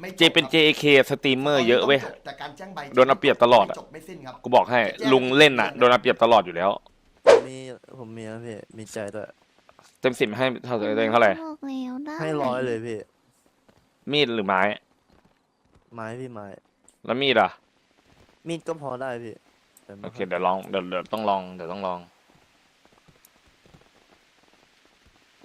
ไม่เจเป็น JK สตรีมเมอร์เยอะเว้ย แต่การแจ้งใบโดนเอาเปรียบตลอดอะไม่จบไม่สิ้นครับ กูบอกให้ลุงเล่นอะโดนเอาเปรียบตลอดอยู่แล้ว ผมมีผมมีนะพี่ มีใจด้วย เต็มสิบให้เท่าไหร่ตัวเองเท่าไหร่ บอกแล้วได้ให้ร้อยเลยพี่ มีดหรือไม้ ไม้พี่ไม้ แล้วมีดอะ มีดก็พอได้พี่แต่ไม่โอเคค่อยเดี๋ยวลองเดี๋ยวเดี๋ยวต้องลองเดี๋ยวต้องลอง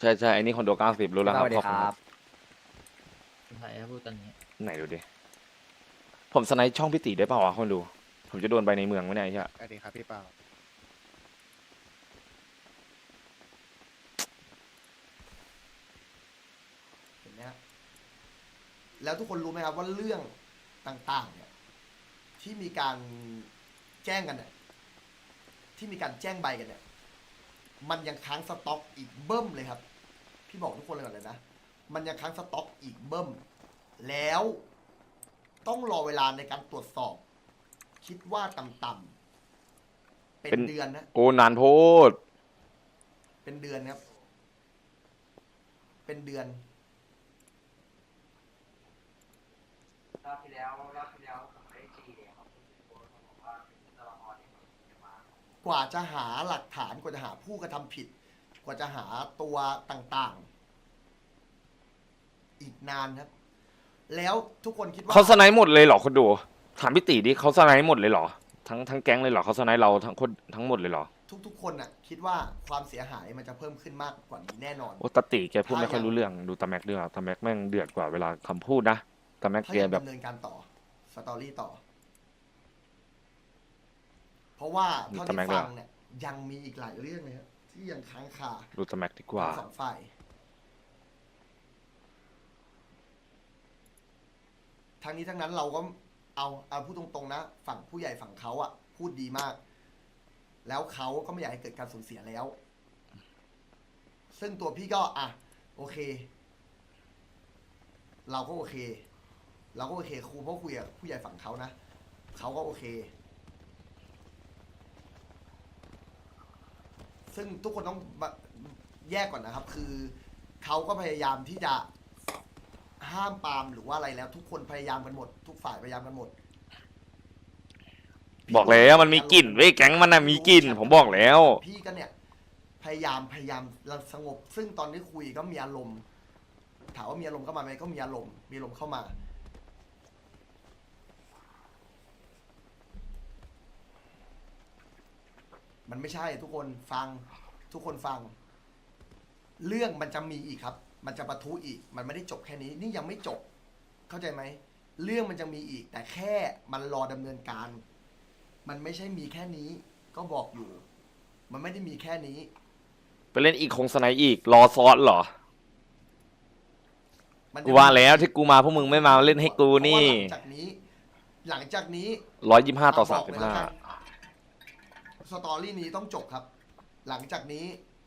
ใช่ใช่ไอ้นี่คอนโดเก้าสิบรู้แล้วครับสวัสดีขอบคคุณรัครับบใช่ครับพูดตอนนี้ ไหนดูดิ ผมสไนป์ช่องพี่ตีได้เปล่าวะคนดู ผมจะโดนไปในเมืองไหมเนี่ยไอ้เหี้ยสวัสดีครับพี่เปาเห็นไหมฮะแล้วทุกคนรู้ไหมครับว่าเรื่องต่างๆเนี่ยที่มีการแจ้งกันเนี่ยที่มีการแจ้งใบกันเนี่ยมันยังค้างสต็อกอีกเบิ้มเลยครับ พี่บอกทุกคนเลยก่อนเลยนะ มันยังค้างสต็อกอีกเบิ้ม แล้วต้องรอเวลาในการตรวจสอบ คิดว่าต่ำๆเป็นเดือนนะ โอ้นานโพด เป็นเดือนครับ เป็นเดือน รอบที่แล้วรอบที่แล้วผมไม่ได้จีเนี่ยครับผมบอกว่าเป็นตัวละครที่ผมจะมากว่าจะหาหลักฐานกว่าจะหาผู้กระทำผิด กว่าจะหาตัวต่างๆ อีกนานครับ แล้วทุกคนคิดว่าเขาสไนป์หมดเลยเหรอคนดู ถามพี่ตีดิเขาสไนป์หมดเลยเหรอ ทั้งทั้งแก๊งเลยเหรอเขาสไนป์เราทั้งคนทั้งหมดเลยเหรอทุกๆคนน่ะคิดว่าความเสียหายมันจะเพิ่มขึ้นมากกว่านี้แน่นอน โอ้ตาติแกพูดไม่ค่อยรู้เรื่องดูตาแม็กด้วยตาแม็กแม่งเดือดกว่าเวลาคำพูดนะตาแม็กถ้าแกยังแบบ ดำเนินการต่อสตอรี่ต่อ เพราะว่าเท่าที่ฟังเนี่ยยังมีอีกหลายเรื่องเลยครับที่ยังค้างคาดูตาแม็กดีกว่า ทั้งสองฝ่าย ทั้งนี้ทั้งนั้นเราก็เอาเอาพูดตรงๆนะ ฝั่งผู้ใหญ่ฝั่งเขาอะพูดดีมาก แล้วเขาก็ไม่อยากให้เกิดการสูญเสียแล้ว ซึ่งตัวพี่ก็อะโอเค เราก็โอเค เราก็โอเคครูเพราะคุยกับผู้ใหญ่ฝั่งเขานะเขาก็โอเค ซึ่งทุกคนต้องแยกก่อนนะครับ คือเขาก็พยายามที่จะ ห้ามปรามหรือว่าอะไรแล้ว ทุกคนพยายามกันหมด ทุกฝ่ายพยายามกันหมดบอกแล้วมันมีกลิ่นเว้ยแก๊งมันน่ะมีกลิ่นผมบอกแล้ว พี่ก็เนี่ย พยายามพยายามสงบ ซึ่งตอนที่คุยก็มีอารมณ์ถามว่ามีอารมณ์เข้ามาไหมก็มีอารมณ์มีอารมณ์เข้ามา มันไม่ใช่ทุกคนฟังทุกคนฟัง เรื่องมันจะมีอีกครับ มันจะปะทุอีก มันไม่ได้จบแค่นี้ นี่ยังไม่จบ เข้าใจไหม เรื่องมันจะมีอีก แต่แค่มันรอดำเนินการ มันไม่ใช่มีแค่นี้ ก็บอกอยู่ มันไม่ได้มีแค่นี้ ไปเล่นอีกคงสไนป์อีก รอซอสเหรอมันกูว่าแล้วที่กูมาพวกมึงไม่มาเล่นให้กูนี่เพราะว่าหลังจากนี้ หลังจากนี้ร้อยยี่ห้าต่อเบสามกสิบไปแล้วห้ากันสตอรี่นี้ต้องจบครับ หลังจากนี้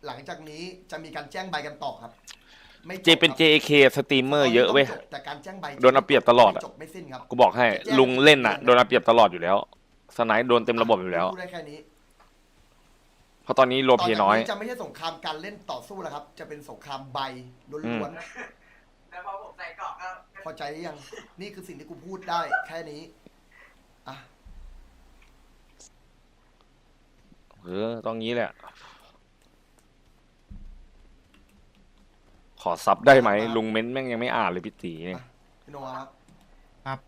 หลังจากนี้จะมีการแจ้งใบกันต่อครับ ไม่จบเจเป็นครับ JK สตรีมเมอร์เยอะเว้ยตนนี้ต้งจบแต่การแจ้งใบโดนเอาเปรียบตลอดอะไม่จบไม่สิ้นครับกูบอกให้ลุงเล่นอะโดนเอาเปรียบตลอดอยู่แล้ว สไนป์โดนเต็มระบบอยู่แล้ว พูดได้แค่นี้เพราะตอนนี้โรลเพลย์น้อย ต่จากจะไม่ใช่สงครามการเล่นต่อสู้แล้วครับ จะเป็นสงครามใบล้อืวนมแล้วพอผมใส่เกราะก็ๆพอใจหรือยังนี่คือสิ่งที่กูพูดได้แค่นี้อะ เออต้องงี้แหละ ขอซับได้ไหมลุงเม้นแม่งยังไม่อ่านเลยพี่ตีเนี่ยพี่โนครับ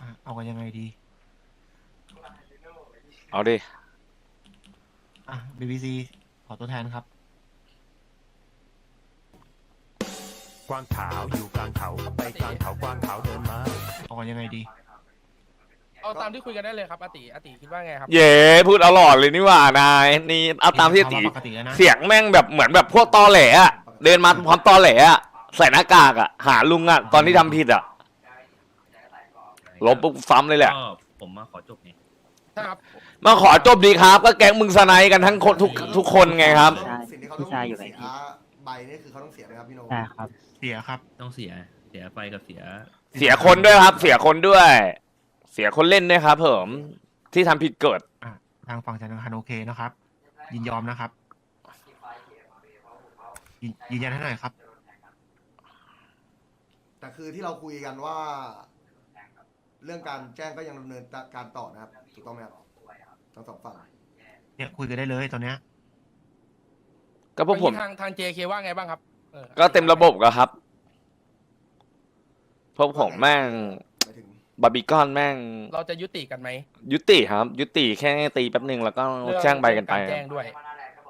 อะเอากันยังไงดี เอาดิอะ BBC ขอตัวแทนครับ กวางขาวอยู่กลางเขาไปกลางเขากวางขาวเดินมา เอากันยังไงดี เอาตามที่คุยกันได้เลยครับอาติอาติคิดว่าไงครับ เย้พูดเอาหลอดเลยนี่หว่านายนี่เอาตามที่ตีปกติแล้วนะ เสียงแม่งแบบเหมือนแบบพวกตอแหลอะ เดินมาพร้อมตอแหลอะใส่หน้ากากอะหาลุงอะตอนที่ทำผิดอะลบปุ๊บซ้ำเลยแหละ ก็ผมมาขอจบนี่ครับมาขอจบดีครับ ก็แก๊งมึงสไนด์กันทั้งคนทุกทุกคนไงครับ สิ่งที่เขาต้องผู้ชายอยู่ไหนเสียใบนี่คือเขาต้องเสียนะครับพี่โนใช่ครับ เสียครับ ต้องเสียเสียไฟกับเสียเสียคนด้วยครับ เสียคนด้วย เสียคนเล่นด้วยครับผมที่ทำผิดเกิดอะทางฝั่งธนาคารโอเคนะครับ ยินยอมนะครับ ยินยืนยันให้หน่อยครับแต่แต่คือที่เราคุยกันว่า เรื่องการแจ้งก็ยังดำเนินการต่อนะครับถูกต้องไหมครับทั้งสองฝั่งเนี่ยคุยกันได้เลยตอนเนี้ย ก็พวกผม ทางทาง JK ว่าไงบ้างครับออก็เต็มระบบก็ครับ พวกผมแม่งหมายถึงบาร์บีคอนแม่ง เราจะยุติกันไหมยุติครับ ยุติแค่ตีแป๊บหนึ่งแล้วก็เรื่องแจ้งใบกันไปการแจ้งด้วย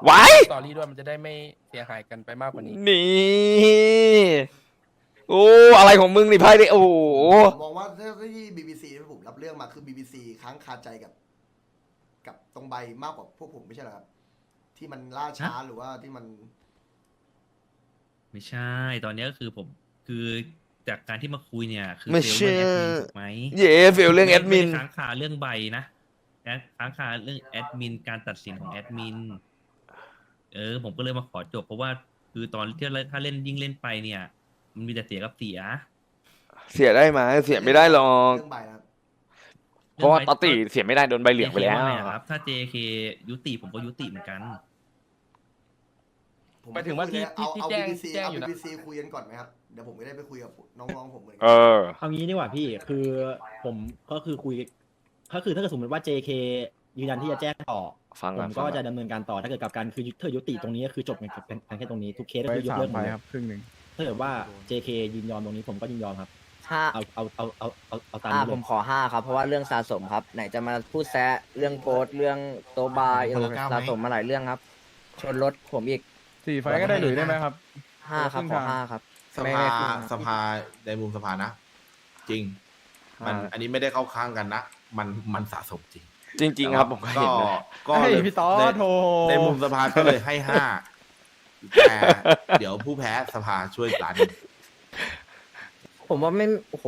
ไว้ สตอรี่ด้วยมันจะได้ไม่เสียหายกันไปมากกว่านี้ นี่ โอ้ อะไรของมึงนี่ไพ่ดิโอ้โหผมมองว่าที่ BBC ที่ผมรับเรื่องมาคือ BBC ค้างคาใจกับ กับตรงใบมากกว่าพวกผมไม่ใช่เหรอครับ ที่มันล่าช้าหรือว่าที่มัน ไม่ใช่ ตอนเนี้ยก็คือผมคือจากการที่มาคุยเนี่ยคือไม่เฟลเชื่เรื่องอแอดมินถูกไหมเย่เฟลเรื่องแอดมิน ไไค้างคาเรื่องใบนะแอดค้างคาเรื่องแอดมินการตัดสินของแอดมิน เออ ผมก็เลยมาขอจบเพราะว่า คือตอนที่เราถ้าเล่นยิ่งเล่นไปเนี่ย มันมีแต่เสียกับเสียเสียได้ไหมเสียไม่ได้หรอกเรื่องใบนะครับเพราะว่าตอติเสียไม่ได้โดนใบเหลืองไปแล้ว JK าไงอะครับ ถ้า JK ยุติผมก็ยุติเหมือนกัน ผมหมายถึงว่าที่เอาที่เอา แจ้ง BBC แจ้งเอา อยู่นะ BBC คุยกันก่อนไหมครับ เดี๋ยวผมไม่ได้ไปคุยกับน้องๆผมเหมือนกัเออเอางี้ดีกว่าพี่คือผมก็คือคุยก็คือถ้าเกิดสมมติว่า JK ยืนยันที่จะแจ้งต่อฟังผก่อนมฟังก็ก่จะอนดำเนินการต่อถ้าเกิดกับการคือเธอยุติตรงนี้ก็คือจบกันเป็นแค่ตรงนี้ทุกเคสก็คือยกเลิกหมดเลยครึ่งหนึ่งถ้าเกิดว่า JK ยินยอมตรงนี้ผมก็ยินยอมครับห้าเอาเอาเอาเอาเอาเอาตามอ่านี้เลผมยขอห้าครับ เพราะว่าเรื่องสะสมครับ ไหนจะมาพูดแซะเรื่องโกดเรื่องโตะบาร์คนละเก้าไหม สะสมมาหลายเรื่องครับ ชนรถผมอีกสี่ไฟล์ก็ได้หรือได้ไหมครับ ห้าครับครึ่งขอทางห้าครับ สไม่ภาไม่ขึ้นครับ สภาในมุมสภานะ จริง มันอันนี้ไม่ได้เข้าข้างกันนะ มันมันสะสมจริง จริง ๆ ครับผมก็เห็นนะ ก็เฮ้ยเลยพี่ต๊อดในโถ ในมุมสภาก็เลยให้ห้าแต่เดี๋ยวผู้แพ้สภาช่วยร้านหนึ่งผมว่าไม่โอ้โห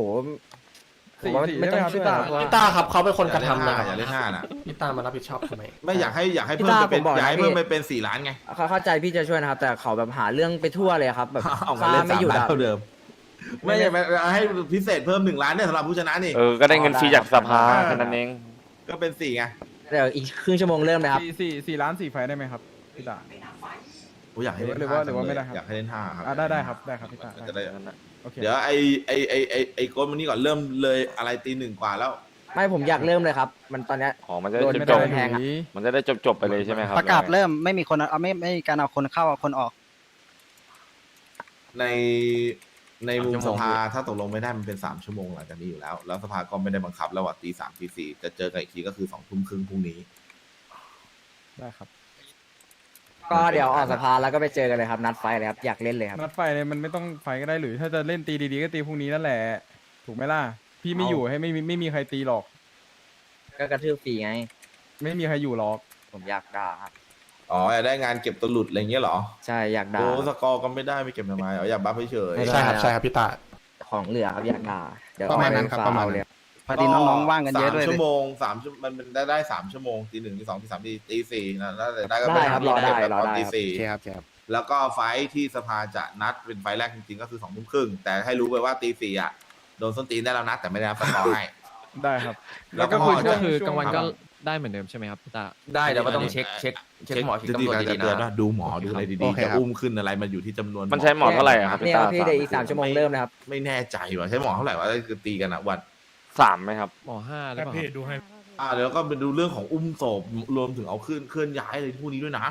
ผมว่าสี่ไม่ต้องใช่ไหมครับช่วยพี่นะต้าเพราะว่าครับเขาเป็นคนกระทำนะครับอย่าเล่นห้านะพี่ตามารับผิดชอบทำไม ไม่อยากให้อยากให้พี่เพิ่มต้าไปเป็นผมบอกอยากให้นะเพิ่มพี่ ไปเป็นสี่ล้านไงเขาเข้าใจพี่จะช่วยนะครับ แต่เขาแบบหาเรื่องไปทั่วเลยครับ แบบเอามาซ่าเล่นไม่สามหยุดล้านอะ เท่าเดิม ไม่ใช่ไม่ให้พิเศษเพิ่มหนึ่งล้านเนี่ยสำหรับผู้ชนะนี่ เออ ก็ได้เงินฟรีจากสภาแค่นั้นเอง ก็เป็นสี่ไงเดี๋ยวอีกครึ่งชั่วโมงเริ่มเลยครับ สี่สี่สี่ล้านสี่ไฟล์ได้ไหมครับพี่ตา ผมอยากให้เล่นหรือว่าห้หรือว่าไม่ได้ครับ อยากให้เล่นห้าครับอ่าได้ได้ครับได้ครับพี่ตาจะได้โอเคเดี๋ยวไอไอไอไอไอโกนมันนี่ก่อนเริ่มเลยอะไรตีหนึ่งกว่าแล้ว ไม่ผมอยากเริ่มเลยครับ มันตอนเนี้ย อ๋อมันจะโดได้นจบไม่ได้แพงอะๆมันจะได้จบๆไปเลยใช่ไหมครับประกาศเริ่มไม่มีคนเอาไม่ไม่มีการเอาคนเข้าเอาคนออก ใน ในมุมสามชั่สวโมงภาถ้าตกลงไม่ได้มันเป็นสามชั่วโมงหลังจากนี้อยู่แล้ว แล้วสภาก็ไม่ได้บังคับแล้วว่าตีสามตีสี่จะเจอกันอีกทีก็คือสองทุ่มครึ่งพรุ่งนี้ ได้ครับ ก็เดี๋ยวออกสภาแล้วก็ไปเจอกันเลยครับ นัดไฟเลยครับอยากเล่นเลยครับนัดไฟเลยมันไม่ต้องไฟก็ได้หรือ ถ้าจะเล่นตีดีๆก็ตีพรุ่งนี้นั่นแหละ ถูกไหมล่ะ พี่ไม่เอาอยู่ให้ไม่มีไม่มีใครตีหรอก ก็กระทืบฟรีไง ไม่มีใครอยู่หรอก ผมอยากด่าครับ อ๋ออยากได้งานเก็บตัวหลุดอะไรเงี้ยเหรอใช่อยากด่า โอ้สกอร์ก็ไม่ได้ไม่เก็บทำไมอ๋ออยากบัฟเฉยๆไม่ได้ ใช่ครับใช่ครับพี่ตา ของเหลือครับอยากด่าเดี๋ยวประมาณนั้นเอครับไปประมาณฟนั้นเลยพอดีน้องๆว่างกันเยอะด้วยสามชั่วโมงสามชั่วมันเป็นได้ได้สามชั่วโมงตีหนึ่งตีสองตีสามตีตีสี่นะน่าจะได้ก็ได้ครับรอได้แบบรอตอนได้ ตีครับสี่ครับครับ แล้วก็ไฟท์ที่สภาจะนัดเป็นไฟท์แรกจริงๆ ก็คือสองทุ่มครึ่ง แต่ให้รู้ไปว่าตีสี่อะ โดนส้นตีนได้แล้วนัดแต่ไม่ได้นับสกอร์ให้ ได้ครับ แล้แล้ววก็ก็คุยพอช่วงคือช่วกลางวันก็ ได้เหมือนเดิมใช่ไหมครับพี่ตา ได้แต่ว่าต้องเช็คเช็คเช็คหมอเช็คตำรวจดีๆนะดูหมอดูอะไรโอดีเคๆจะครับอุ้มขึ้นอะไรมันอยู่ที่จำนวนมันใช้หมอเท่าไหร่อะครับเนี่พี่ยตาพี่เดี๋ยวอีกสามชั่วโมงเริ่มนะครับ ไม่แน่ใจว่ะใช้หมอเท่าไหร่วะคือตีกันอะวัน สามไหมครับ หมอห้าหรือเปล่าครับดูให้อ่าเดี๋ยวก็ไปดูเรื่องของอุ้มศพรวมถึงเอาเคลื่อนเคลื่อนย้ายอะไรพวกนี้ด้วยนะ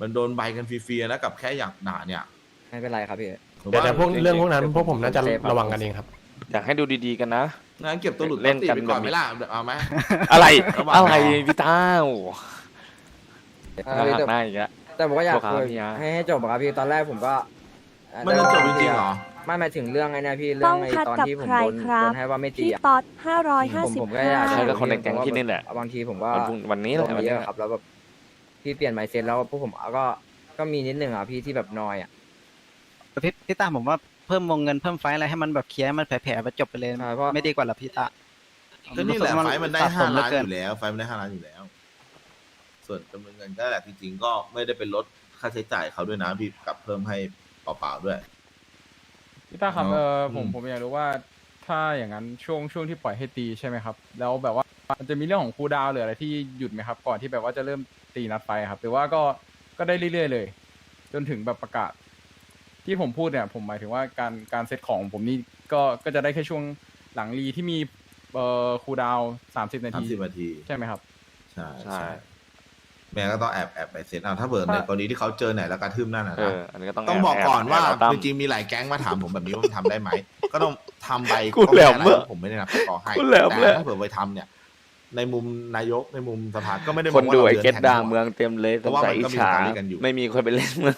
มันโดนใบกันฟรีๆนะกับแค่อยากด่าเนี่ยไม่เป็นไรครับพี่เดี๋ยวพวกเรื่องพวกนั้นพวกผมน่าจะระวังกันเองครับ อยากให้ดูดีๆกันนะ งั้นเก็บตัวหลุดเล่นกันติดไปก่อนไหมล่ะเอาไหม อะไรระหว่างอะไรพี่ตาโอ้โหเอน่าอหักแต่หน้าอีกแล้ว แต่ผมก็อยากพวกเขาคุยพี่ยาให้ให้จบอะครับพี่ตอนแรกผมก็มันจะจบจริงๆเหรอ ไม่หมายถึงเรื่องไอ้เนี่ยพี่เรื่องไอ้ตอนที่ผมโดนโดนให้ว่าไม่ตีพี่อะ ต๊อดห้าร้อยห้าผมสิบผมก็อยากใช่จะก็คนในแก๊งที่นี่แหละ บางทีผมก็วันพรุ่งวันนี้แหละโดวันเยนี้อะครับ แล้วแบบพี่เปลี่ยนไมเซ็ตแล้วพวกผมก็ก็มีนิดหนึ่งอะพี่ที่แบบนอยอะพี่พี่ตาผมว่า เพิ่มวงเงินเพิ่มไฟล์อะไรให้มันแบบเคลียร์ให้มันแผลๆไปจบไปเลยใช่เพราะ ไม่ดีกว่าหรอพี่ตาก็นี่แหละไฟมันได้สะสห้ามเหลืล้านเกิอยู่แล้ว ไฟมันได้ห้าล้านอยู่แล้ว ส่วนจำนวนเงินก็แหละจริงๆก็ไม่ได้เป็นลดค่าใช้จ่ายเขาด้วยนะพี่กลับเพิ่มให้เปล่าๆด้วย พี่ตาครับเนอะเออผมอืม ผมอยากรู้ว่าถ้าอย่างนั้นช่วงช่วงที่ปล่อยให้ตีใช่ไหมครับ แล้วแบบว่ามันจะมีเรื่องของครูลดาวน์หรืออะไรที่หยุดไหมครับ ก่อนที่แบบว่าจะเริ่มตีนัดไฟครับ หรือว่าก็ก็ได้เรื่อยๆเลย จนถึงแบบประกาศจ ที่ผมพูดเนี่ยผมหมายถึงว่าการการเซตของผมนี่ก็ก็จะได้แค่ช่วงหลังรีที่มีเอ่อคูลดาวสามสิบนาสามทีสิบนาที ใช่ไหมครับ ใช่ใช่แม่ก็ต้องแอบแอบไปเซ็นเอาถ้าเบิร์ในกรณีที่เขาเจอไหนแล้วกระทืบนั่นนะเอนะ ออันนี้ก็ต้องต้องแบอกก่อนว่าแบเอตั้ม จริงๆมีหลายแก๊งมาถามผมแบบนี้ว่ามันทำได้ไหม ก็ต้องทำใบกูแหลมก็เมื่ไอะไรอผมไม่ได้นับต่อให้กูแหลมแต่เลยถ้าเผื่อไปทำเนี่ย ในมุมนายกในมุมสภาก็ไม่ได้มคองนว่าดูราไอ้ดินเก็ตแข่ด่างหัว เมืองเต็มเลยเพสงราะว่าสัยมันอิก็จมีฉาการเล่นกันอยู่ ไม่มีคนไปเล่นเมือง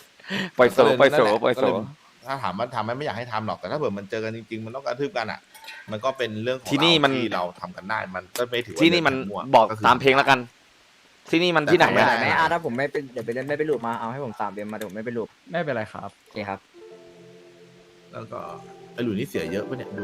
ปล่อยโสปล่อยโสปล่อยโสถ้าถามว่าทำไหมไม่อยากให้ทำหรอกแต่ถ้าเผื่อมันเจอกันจริงๆ มันต้องกระทืบกันอะ มันก็เป็นเรื่องของที่นี่มันเราที่เราทำกันได้มันก็ไม่ถือว่าที่นี่มันเรื่องมั่วบอกคื ตามเพลงแล้วกัน ที่นี่มันที่ไหนแต่อะไม่ไม่อาถ้าผมไม่เป็นเดี๋ยวไปเล่นไม่ไปลูปมาเอาให้ผมสามเดือนมาเดี๋ยวผมไม่ไปลูปไม่เป็นไรครับ โอเคครับ แล้วก็ไอ้หลุยนี่เสียเยอะปะเนี่ยดู